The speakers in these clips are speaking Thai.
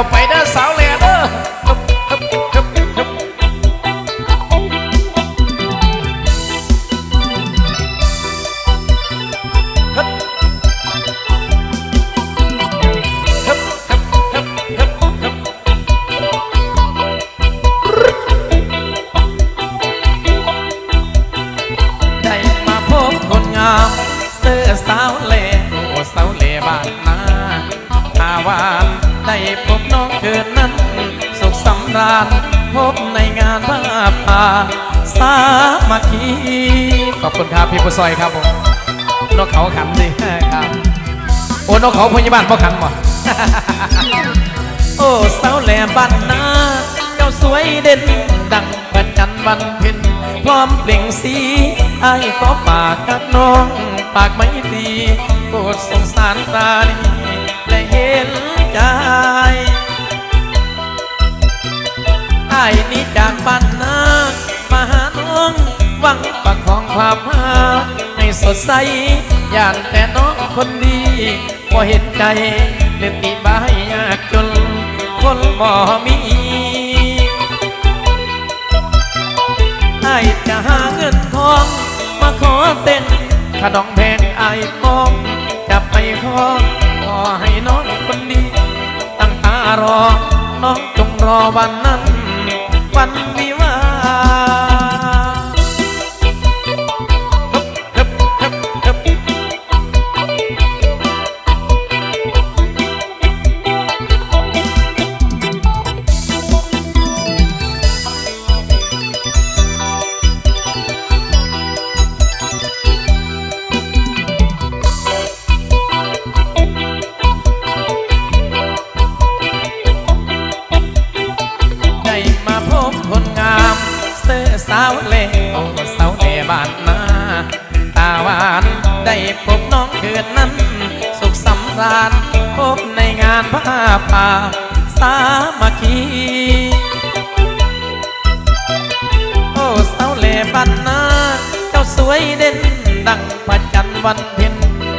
วไปเด้อสาวแหล่เด้อมาพบคนงาม เสือสาวเล่อสาวเล่บ้านนาอาว่าำราญพบในงานผ้าป่าสามัคคีขอบคุณครับพี่ผู้ซอยครับผมนกเขาขันสิครับ โอ้นกเขาพยาบาลพ่ขันบ่โอ้สาวแหลมบ้านนาเจ้าสวยเด่นดังประจันทร์วันเพ็ญพร้อมเปล่งสีไอ้ายขอฝากกับน้อง ปากไม่ตรีโปรดสงสารตาลี อ้ายนี้จากบ้านนามาหาน้องหวังประคองความรักให้สดใสอย่างแต่น้องคนดีพอเห็นใจเล่นตีบ้ายยากจน คนบ่มีไอ้จะหาเงินทอง มาขอเต้นถ้าดองแพงไอ้มองจะไปขอขอให้น้องคนดีตั้งตารอ น้องจงรอวันนั้น One. อนนั้น สุขสำราญพบในงานผ้าป่าสามัคคีโอ้สาวเล่บ้านนาเจ้าสวยเด่นดังพระจันวันเพ็ญ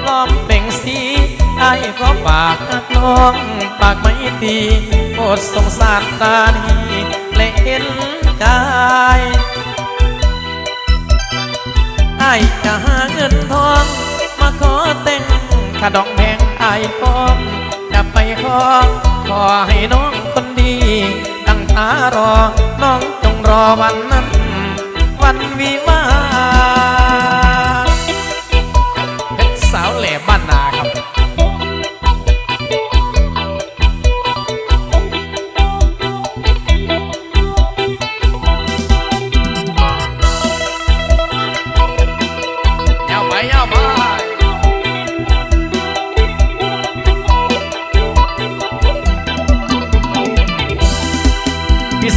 ล้อมเป่งสีไอ้ายขอฝากน้องปากไม่ตีโปรดสงสารตานีและเห็นใจไอ้จะหาเงินทอง ขอแต่งข้าดองแพงไอ้ายพร้อมจะไปขอขอให้น้องคนดี ตั้งตารอ น้องจงรอวันนั้น วันวิวา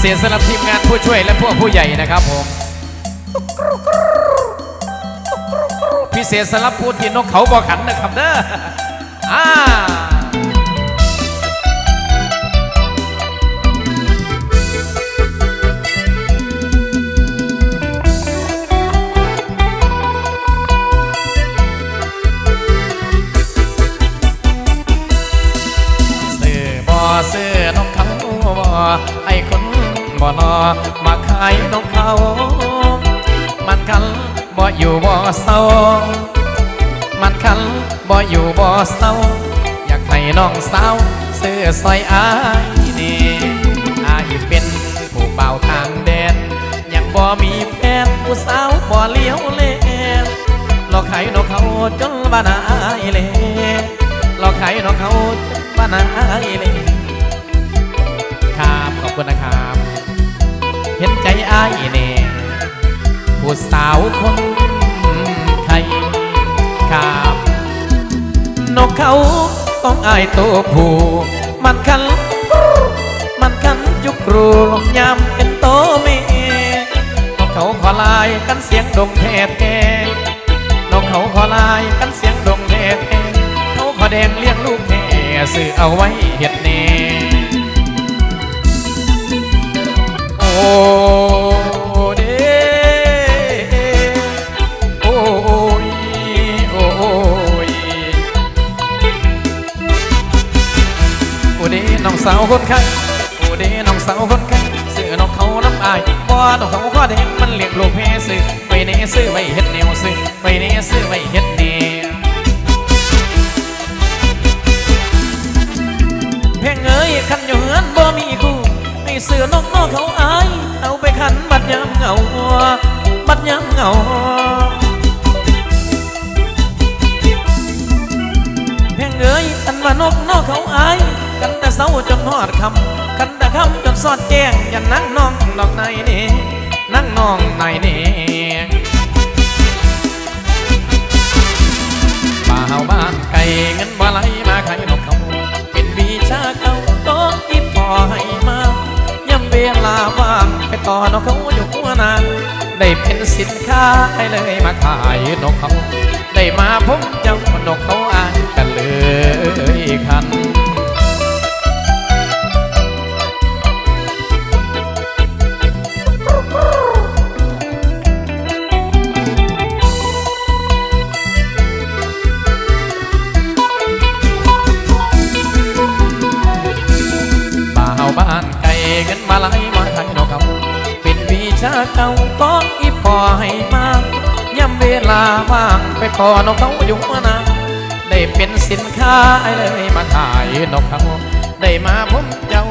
เศษสำหรับทีมงานผู้ช่วยและพวกผู้ใหญ่นะครับผมพิเศษสำหรับผู้ที่นกเขาบอขันนะครับเด้ออ่า มาขายนกเขา มันคันบ่อยู่บ่เศร้า มันคันบ่อยู่บ่เศร้า อยากให้น้องสาวซื้อซอยอายนี่อายเป็นผู้เบาทางแดน ยังบ่มีแฟนผู้สาวบ่เลี้ยวเล่นหลอกขายนกเขาจนบ้านอายเลยหลอกขายนกเขาจนบ้านอายเลยาวคนไทยครับนกเขาต้องอายตัวผู้มันคันมันคันยุกรูลงยามเป็นโตเมนกเขาขอลายกันเสียงดงแทบแกนกเขาขอลายกันเสียงดงแทบแกเขาขอแดงเลี้ยงลูกแม่ซื้อเอาไว้เห็ดเนโอ้ สาวคนไข้อูเดน้องสาวคนไข้ซื้อนกเขาน้ำอายบ่นกเขาข้อเดงมันเลี้ยงลูกเพซื้อไปเนซื้อไปเฮ็ดแนวซื้อไปเนซื้อไปเฮ็ดาจนหอดคำกันต่คำจนสอดแจ้งอย่านั่งน้องดอกในนี่นั่งน้องในนี่ป่าเฮาบ้านไก่เงินบ่ไหลมาไข่นกเขาเป็นวีชาเขาต้องอินพอให้มาย่ำเวลาว่างไปต่อนกเขาอยู่หัวนางได้เป็นสินค้าให้เลยมาขายนกเขา ได้มาพบเจ้านกเขาอ่านกันเลยคัน มาไหลมาทยนกเขาเป็นวิชาเก่าก้อีพอให้มาย่ำเวลาว่างไปขอนกเขาอยู่มานานได้เป็นสินค้าไอเลยมาขายนกเขาได้มาพบเจ้า